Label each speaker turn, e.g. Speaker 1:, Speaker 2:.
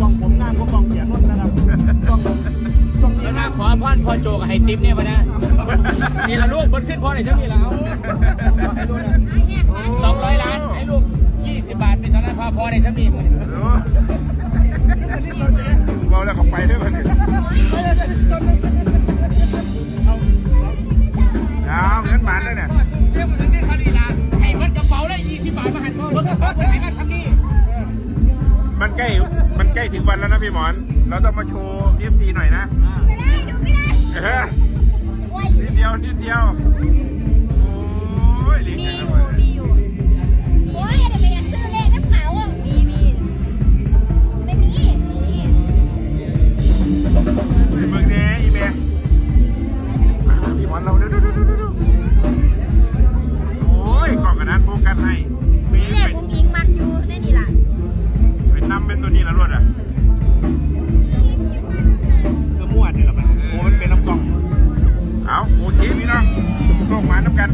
Speaker 1: กล้องผมหน้าก็กล้องเสียนุ่นนะครับกล้องช่องนี้น้าข
Speaker 2: อพ่อนพอโจกับไฮติมเนี่ยมานะนี่ละลูกบนขึ้นพอไหนเจ้านี่แล้ว
Speaker 3: สองร้อยล้านให้
Speaker 2: ลูกยี่สิบบาทมีนสองล้าพอพอไหนเจ้านี่
Speaker 3: เราแล้วเขาไปด้วยกันเอาเงินหมันด้เนี่ย
Speaker 2: เรื่องมันนี่คดีลาให้มันกระเป๋าเลยยี่สิบบาทมาหันโมรถกระเป๋าคนไหนนี่
Speaker 3: มันใกล้ มันใกล้ถึงวันแล้วนะพี่หมอน เราต้องมาโชว์เอฟซีหน่อยนะ
Speaker 1: ไ
Speaker 4: ม่ได้ดูไม่ได้
Speaker 3: เออ
Speaker 4: โอ้ยนิด
Speaker 3: เดียวนิดเดียว โอ้ยลิงมีนะอยู่
Speaker 4: มีอยู่โอ้ยเดี๋ยวไปอยากซื้อเลขน้ำเปล่าอะมีมีไม่มีม
Speaker 3: ีเมืองนี้อีเมย์พี่หมอนเราดูดูดู ส่งมาน้ำกัน